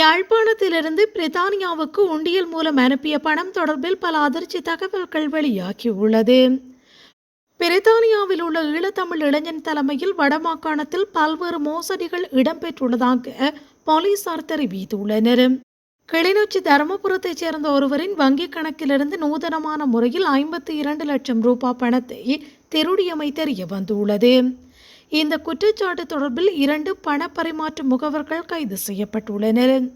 யாழ்ப்பாணத்திலிருந்து பிரித்தானியாவுக்கு உண்டியல் மூலம் அனுப்பிய பணம் தொடர்பில் பல அதிர்ச்சி தகவல்கள் வெளியாகியுள்ளது. பிரித்தானியாவில் உள்ள ஈழத்தமிழ் இளைஞன் தலைமையில் வடமாகாணத்தில் பல்வேறு மோசடிகள் இடம்பெற்றுள்ளதாக போலீசார் தெரிவித்துள்ளனர். கிளிநொச்சி தருமபுரத்தைச் சேர்ந்த ஒருவரின் வங்கிக் கணக்கிலிருந்து நூதனமான முறையில் ஐம்பத்தி இரண்டு லட்சம் ரூபாய் பணத்தை திருடியமை தெரிய வந்துள்ளது இந்த குற்றச்சாட்டு தொடர்பில் இரண்டு பண பரிமாற்ற முகவர்கள் கைது செய்யப்பட்டுள்ளனர்.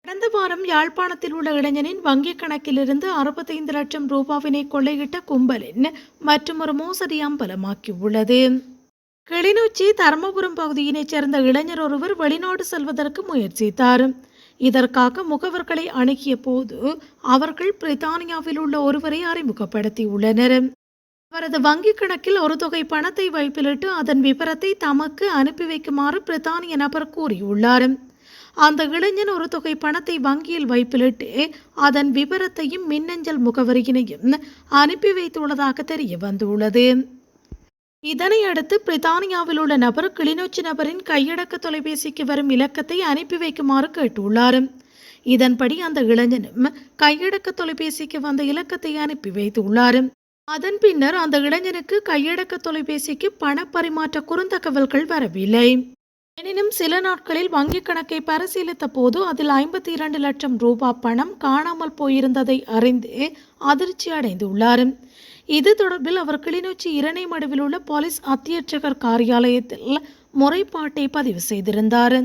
கடந்த வாரம் யாழ்ப்பாணத்தில் உள்ள இளைஞனின் வங்கிக் கணக்கிலிருந்து அறுபத்தைந்து லட்சம் ரூபாவினை கொள்ளையிட்ட கும்பலின் மற்றொரு மோசடி அம்பலமாக்கியுள்ளது. கிளிநொச்சி தர்மபுரம் பகுதியினைச் சேர்ந்த இளைஞர் ஒருவர் வெளிநாடு செல்வதற்கு முயற்சித்தார். இதற்காக முகவர்களை அணுகிய போது அவர்கள் பிரித்தானியாவில் உள்ள ஒருவரை அறிமுகப்படுத்தியுள்ளனர். அவரது வங்கிக் கணக்கில் ஒரு தொகை பணத்தை வைப்பிலிட்டு அதன் விவரத்தை தமக்கு அனுப்பி வைக்குமாறு பிரித்தானிய நபர் கூறியுள்ளார். அந்த இளைஞன் ஒரு தொகை பணத்தை வங்கியில் வைப்பிலிட்டு அதன் விவரத்தையும் மின்னஞ்சல் முகவரியினையும் அனுப்பி வைத்துள்ளதாக தெரிய வந்துள்ளது. இதனை அடுத்து பிரித்தானியாவில் உள்ள நபர் கிளிநொச்சி நபரின் கையடக்க தொலைபேசிக்கு வரும் இலக்கத்தை அனுப்பி வைக்குமாறு கேட்டுள்ளார். இதன்படி அந்த இளைஞனும் கையடக்க தொலைபேசிக்கு வந்த இலக்கத்தை அனுப்பி வைத்துள்ளார். அதன் பின்னர் அந்த இளைஞனுக்கு கையடக்க தொலைபேசிக்கு பண பரிமாற்ற குறுந்தகவல்கள் வரவில்லை. எனினும் சில நாட்களில் வங்கிக் கணக்கை பரிசீலித்த போது அதில் ஐம்பத்தி இரண்டு லட்சம் ரூபாய் பணம் காணாமல் போயிருந்ததை அறிந்து அதிர்ச்சி அடைந்துள்ளார். இது தொடர்பில் அவர் கிளிநொச்சி இரணைமடுவில் உள்ள போலீஸ் அத்தியட்சகர் காரியாலயத்தில் முறைப்பாட்டை பதிவு செய்திருந்தார்.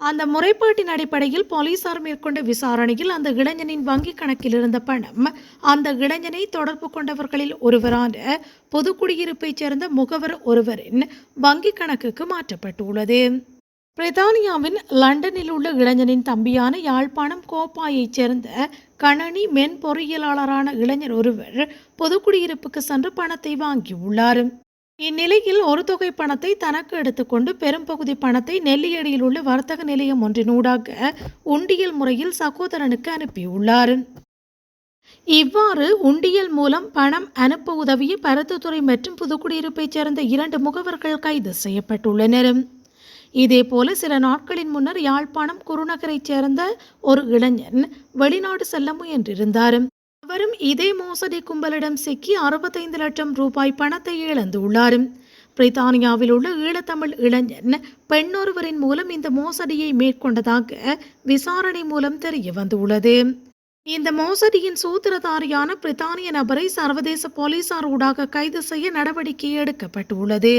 அந்த முறைப்பாட்டின் அடிப்படையில் போலீசார் மேற்கொண்ட விசாரணையில் அந்த இளைஞனின் வங்கிக் கணக்கில் இருந்த பணம் அந்த இளைஞனை தொடர்பு கொண்டவர்களில் ஒருவரான பொதுக்குடியிருப்பைச் சேர்ந்த முகவர் ஒருவரின் வங்கிக் கணக்குக்கு மாற்றப்பட்டுள்ளது. பிரித்தானியாவின் லண்டனில் உள்ள இளைஞனின் தம்பியான யாழ்ப்பாணம் கோப்பாயைச் சேர்ந்த கணனி மென்பொறியியலாளரான இளைஞர் ஒருவர் பொதுக்குடியிருப்புக்கு சென்று பணத்தை வாங்கியுள்ளார். இந்நிலையில் ஒரு தொகை பணத்தை தனக்கு எடுத்துக்கொண்டு பெரும்பகுதி பணத்தை நெல்லியடியில் உள்ள வர்த்தக நிலையம் ஒன்றினூடாக உண்டியல் முறையில் சகோதரனுக்கு அனுப்பியுள்ளார். இவ்வாறு உண்டியல் மூலம் பணம் அனுப்ப உதவிய பருத்தித்துறை மற்றும் புதுக்குடியிருப்பைச் சேர்ந்த இரண்டு முகவர்கள் கைது செய்யப்பட்டுள்ளனர். இதேபோல சில நாட்களின் முன்னர் யாழ்ப்பாணம் குருநகரைச் சேர்ந்த ஒரு இளைஞன் வெளிநாடு செல்ல முயன்றிருந்தார். அவரும் இதே மோசடி கும்பலிடம் சிக்கி அறுபத்தைந்து லட்சம் ரூபாய் பணத்தை இழந்துள்ளார். பிரித்தானியாவில் உள்ள ஈழத்தமிழ் இளைஞன் பெண்ணொருவரின் மூலம் இந்த மோசடியை மேற்கொண்டதாக விசாரணை மூலம் தெரிய வந்துள்ளது. இந்த மோசடியின் சூத்திரதாரியான பிரித்தானிய நபரை சர்வதேச போலீசார் ஊடாக கைது செய்ய நடவடிக்கை எடுக்கப்பட்டுள்ளது.